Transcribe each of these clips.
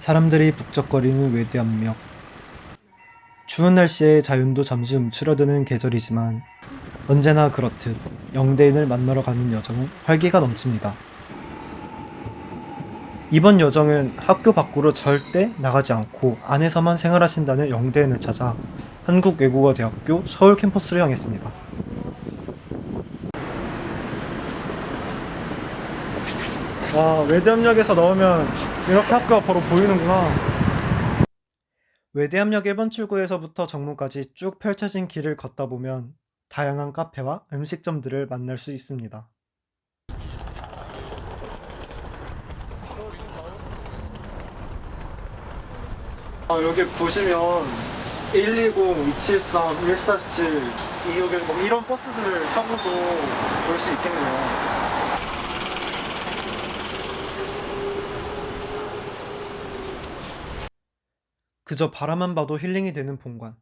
사람들이 북적거리는 외대암 역. 추운 날씨에 자연도 잠시 움츠러드는 계절이지만 언제나 그렇듯 영대인을 만나러 가는 여정은 활기가 넘칩니다. 이번 여정은 학교 밖으로 절대 나가지 않고 안에서만 생활하신다는 영대인을 찾아 한국외국어대학교 서울 캠퍼스로 향했습니다. 와 외대암역에서 나오면 이렇게 학교가 바로 보이는구나. 외대암역 1번 출구에서부터 정문까지 쭉 펼쳐진 길을 걷다 보면 다양한 카페와 음식점들을 만날 수 있습니다. 아, 여기 보시면 120, 273, 147, 261뭐 이런 버스들을 타고도 볼수 있겠네요. 그저 바라만 봐도 힐링이 되는 본관.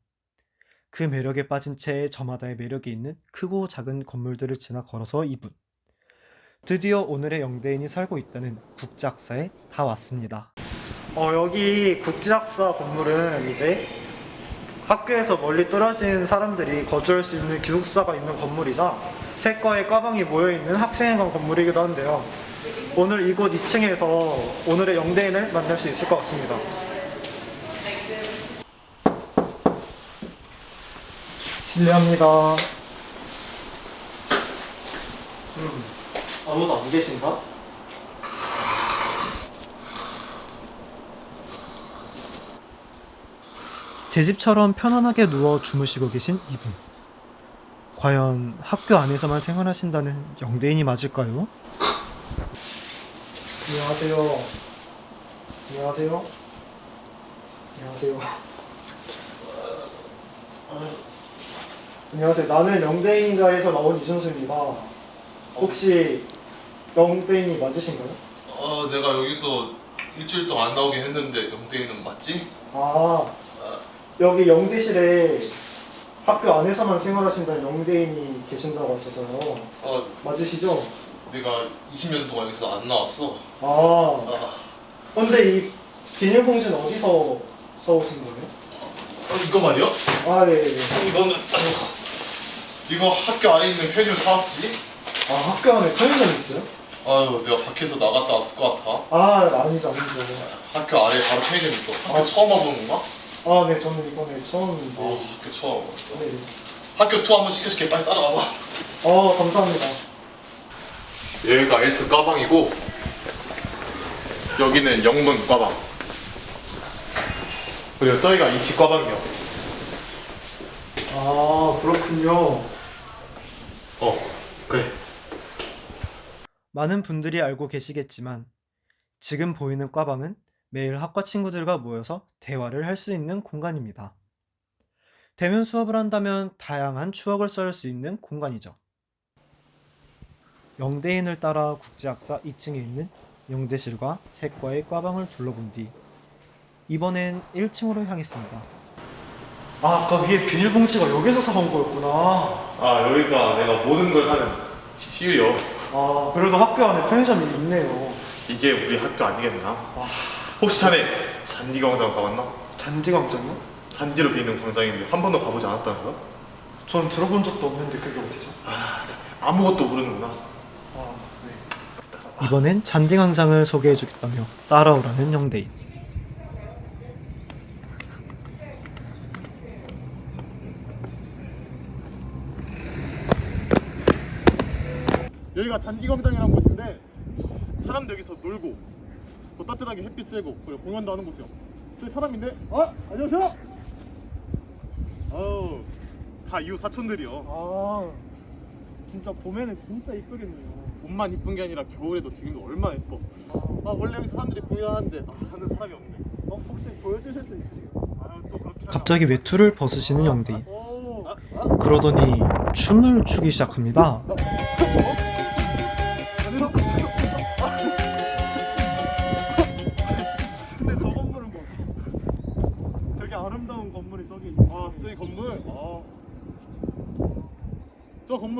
그 매력에 빠진 채 저마다의 매력이 있는 크고 작은 건물들을 지나 걸어서 2분. 드디어 오늘의 영대인이 살고 있다는 국제학사에 다 왔습니다. 어, 여기 국제학사 건물은 이제 학교에서 멀리 떨어진 사람들이 거주할 수 있는 기숙사가 있는 건물이자 세과의 과방이 모여있는 학생회관 건물이기도 한데요. 오늘 이곳 2층에서 오늘의 영대인을 만날 수 있을 것 같습니다. 실례합니다. 음, 아무도 안 계신가? 제 집처럼 편안하게 누워 주무시고 계신 이분. 과연 학교 안에서만 생활하신다는 영대인이 맞을까요? 안녕하세요. 안녕하세요. 안녕하세요. 안녕하세요. 나는 영대인가에서 나온 이준수입니다. 혹시 영대인이 맞으신가요? 어, 내가 여기서 일주일 동안 안 나오긴 했는데 영대인은 맞지? 아, 여기 영대실에 학교 안에서만 생활하신다는 영대인이 계신다고 하셔서요. 어, 맞으시죠? 내가 20년 동안 여기서 안 나왔어. 아, 아, 근데 이 비닐봉지는 어디서 써오신 거예요? 어, 이거 말이야? 아, 네, 네. 이거는 아이고, 이거 학교 안에 있는 편의점 사왔지? 아, 학교 안에 편의점 있어요? 아유, 내가 밖에서 나갔다 왔을 것 같아. 아, 아니죠, 아니죠. 학교 안에 바로 편의점 있어. 학교 아. 처음 와보는 건가? 아, 네, 저는 이번에 처음인데. 어, 학교 처음 와봤어. 네, 네. 학교 투어 한번 시켜줄게. 빨리 따라와봐. 어, 감사합니다. 여기가 L2 과방이고 여기는 영문 과방. 그리고 저기가 이치 과방이요. 아, 그렇군요. 어, 그래. 많은 분들이 알고 계시겠지만 지금 보이는 과방은 매일 학과 친구들과 모여서 대화를 할 수 있는 공간입니다. 대면 수업을 한다면 다양한 추억을 쌓을 수 있는 공간이죠. 영대인을 따라 국제학사 2층에 있는 영대실과 세과의 과방을 둘러본 뒤 이번엔 1층으로 향했습니다. 아, 아까 위에 비닐봉지가 여기서 사온 거였구나. 아 여기가 내가 모든 걸 사는 CU요. 아, 그래도 학교 안에 편의점이 있네요. 이게 우리 학교 아니겠나? 와, 혹시 자네 잔디 광장 가봤나? 잔디광장이요? 잔디로 돼 있는 광장인데 한 번도 가보지 않았다는 거야? 전 들어본 적도 없는데 그게 어디죠? 아, 자네 아무것도 모르는구나. 아, 네. 이번엔 잔디광장을 소개해주겠다며 따라오라는 영대인. 여기가 잔디광장이라는 곳인데 사람들 여기서 놀고 또 따뜻하게 햇빛 쐬고 그리고 공연도 하는 곳이요. 저기 사람인데? 아 안녕하세요. 아우 다 이웃 사촌들이요. 아, 진짜 봄에는 진짜 이쁘겠네요. 봄만 이쁜 게 아니라 겨울에도 지금도 얼마나 예뻐. 아 원래 여기 사람들이 공연하는데 아, 하는 사람이 없네. 어, 혹시 보여주실 수 있으세요? 아유 또 그렇게 하나. 갑자기 외투를 벗으시는. 오. 아, 아, 그러더니 춤을 추기 시작합니다.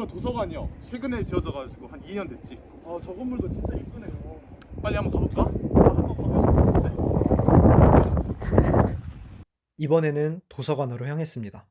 도서관이요. 최근에 지어져가지고 한 2년 됐지. 아, 저 건물도 진짜 이쁘네요. 빨리 한번 가볼까? 이번에는 도서관으로 향했습니다.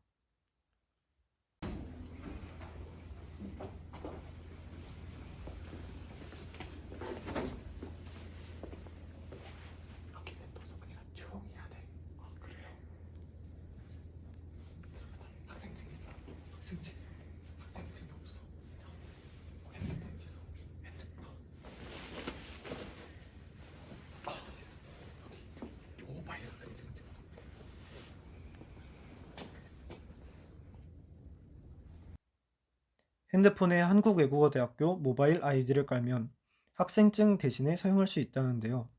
핸드폰에 한국외국어대학교 모바일 아이디를 깔면 학생증 대신에 사용할 수 있다는데요.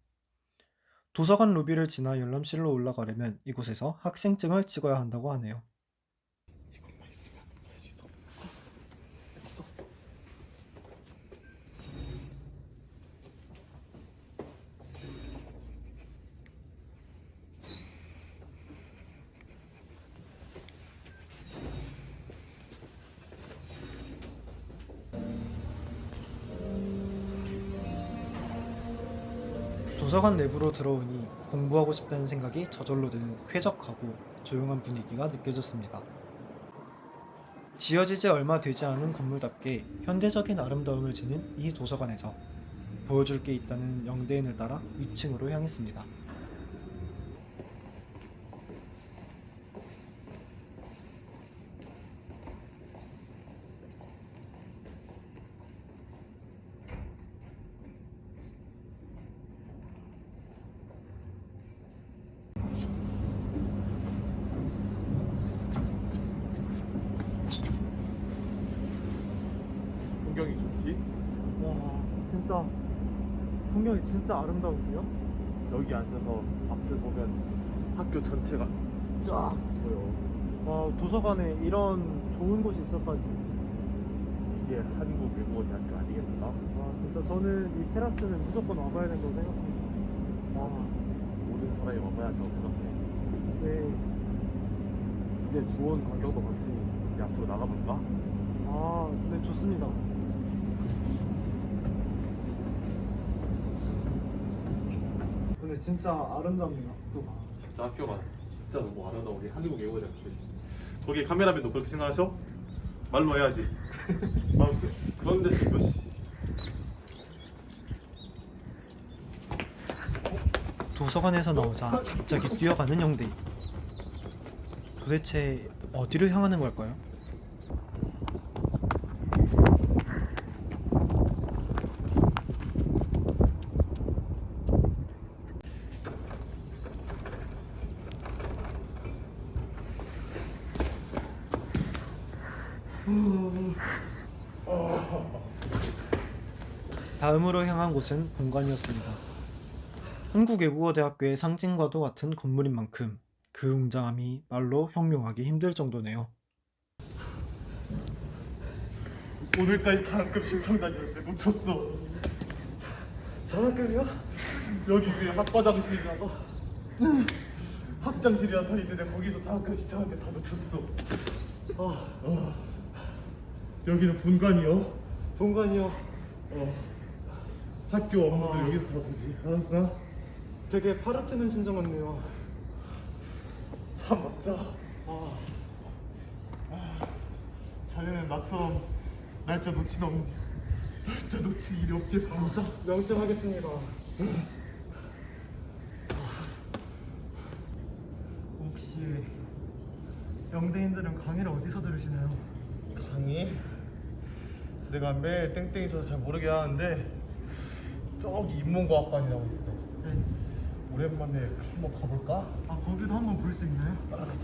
도서관 로비를 지나 열람실로 올라가려면 이곳에서 학생증을 찍어야 한다고 하네요. 도서관 내부로 들어오니 공부하고 싶다는 생각이 저절로 드는 쾌적하고 조용한 분위기가 느껴졌습니다. 지어지지 얼마 되지 않은 건물답게 현대적인 아름다움을 지닌 이 도서관에서 보여줄 게 있다는 영대인을 따라 위층으로 향했습니다. 풍경이 좋지? 와 진짜 풍경이 진짜 아름다운데요? 여기 앉아서 앞을 보면 학교 전체가 쫙 보여. 와 도서관에 이런 좋은 곳이 있었다니 이게 한국 외국어대학교 아니겠나? 와 진짜 저는 이 테라스는 무조건 와봐야 된다고 생각합니다. 와, 모든 사람이 와봐야 한다고 생각해. 네. 이제 좋은 광경도 봤으니 이제 앞으로 나가볼까? 아, 네, 좋습니다. 근데 진짜 아름답네요. 또. 진짜 학교가 진짜 너무 아름다워 우리 한국 외국어대학교 거기 카메라맨도 그렇게 생각하셔? 말로 해야지 마음씨 그런데 지금 씨 도서관에서 나오자 갑자기 뛰어가는 영대인. 도대체 어디로 향하는 걸까요? 향한 곳은 본관이었습니다. 한국외국어대학교의 상징과도 같은 건물인 만큼 그 웅장함이 말로 형용하기 힘들 정도네요. 오늘까지 장학금 신청 다녔는데 놓쳤어 장학금이요? 여기 위에 학과장실이라서 학장실이란 다 있는데 거기서 장학금 신청하는데 다 놓쳤어 아, 어. 여기는 본관이요 본관이요. 어. 학교 업무들 아. 여기서 다 보지 알았어? 되게 파르테논 신장 같네요. 참 멋져 아, 자네는 나처럼 날짜 놓친 없니 날짜 놓친 일이 없길 바란다 명심하겠습니다. 혹시 영대인들은 강의를 어디서 들으시나요? 강의? 내가 매일 땡땡이 있어서 잘 모르게 하는데 저기 인문과학관이라고 있어 네. 오랜만에 한번 가볼까? 아 거기도 한번 볼 수 있나요? 따라가자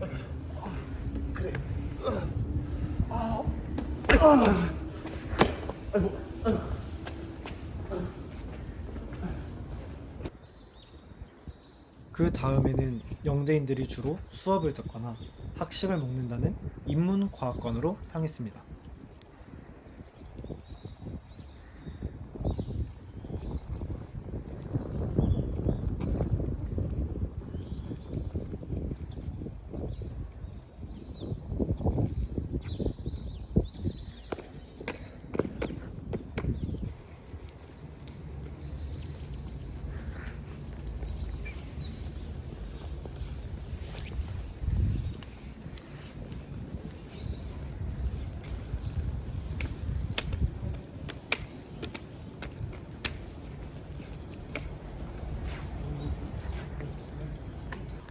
따라가자 그래 아이고 아이고 그 다음에는 영대인들이 주로 수업을 듣거나 학식을 먹는다는 인문과학관으로 향했습니다.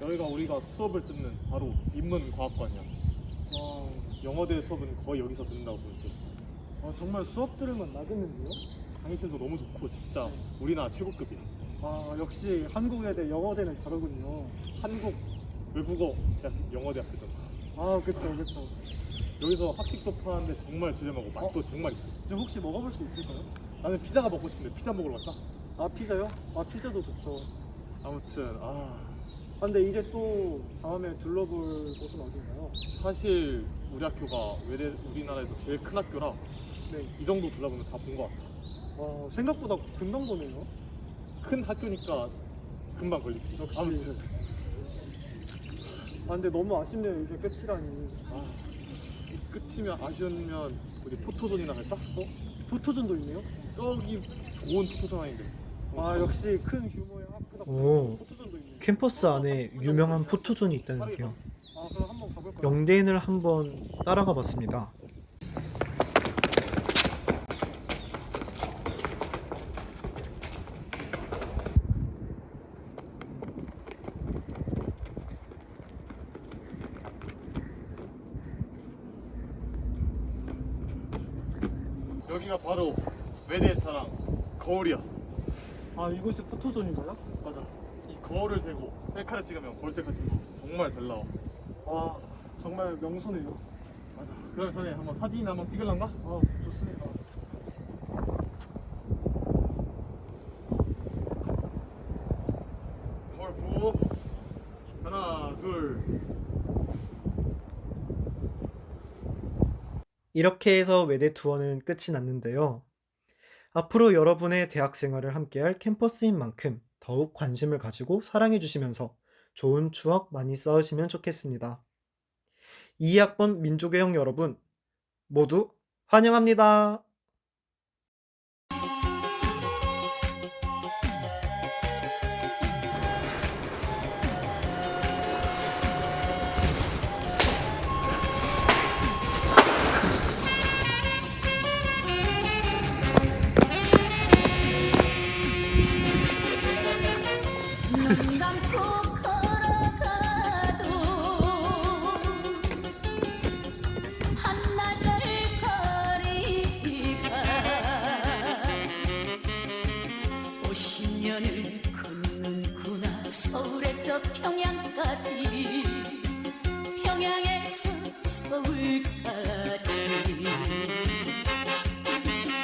여기가 우리가 수업을 듣는 바로 인문과학관이야. 와, 영어대 수업은 거의 여기서 듣는다고 돼. 아, 정말 수업 들으면 나겠는데요? 강의실도 너무 좋고 진짜 네. 우리나라 최고급이야. 아, 역시 한국외대 영어대는 다르군요. 한국 외국어 대학 영어대학교잖아. 아, 그쵸, 그쵸. 여기서 학식도 파는데 정말 저렴하고 맛도 정말 있어. 이제 혹시 먹어볼 수 있을까요? 나는 피자가 먹고 싶은데 피자 먹으러 갈까? 아, 피자요? 아, 피자도 좋죠. 아무튼 아 아, 근데 이제 또 다음에 둘러볼 곳은 어딘가요? 사실 우리 학교가 외대 우리나라에서 제일 큰 학교라 네. 이 정도 둘러보면 다 본 것 같아. 와, 생각보다 금방 보네요. 큰 학교니까 금방 걸리지. 역시. 아무튼 아, 근데 너무 아쉽네요. 이제 끝이라니. 아, 끝이면 아쉬우면 우리 포토존이나 갈까? 어? 포토존도 있네요. 저기 좋은 포토존 아닌데. 아, 역시 큰 규모의 학교다 오. 보니까 있네요. 캠퍼스 안에 유명한 포토존이 있다는데요. 영대인을 한번 따라가 봤습니다. 여기가 바로 외대 자랑 거울이야. 아, 이곳이 포토존인가요? 거울을 대고 셀카를 찍으면 거울 셀카 찍으면 정말 잘 나와. 와, 정말 명소네요. 맞아. 그럼 전에 한번 사진 한번 찍을란가? 아, 좋습니다. 거울 보고 하나 둘. 이렇게 해서 외대 투어는 끝이 났는데요. 앞으로 여러분의 대학 생활을 함께할 캠퍼스인 만큼 더욱 관심을 가지고 사랑해 주시면서 좋은 추억 많이 쌓으시면 좋겠습니다. 2학번 민족의 형 여러분 모두 환영합니다. 감사합니다.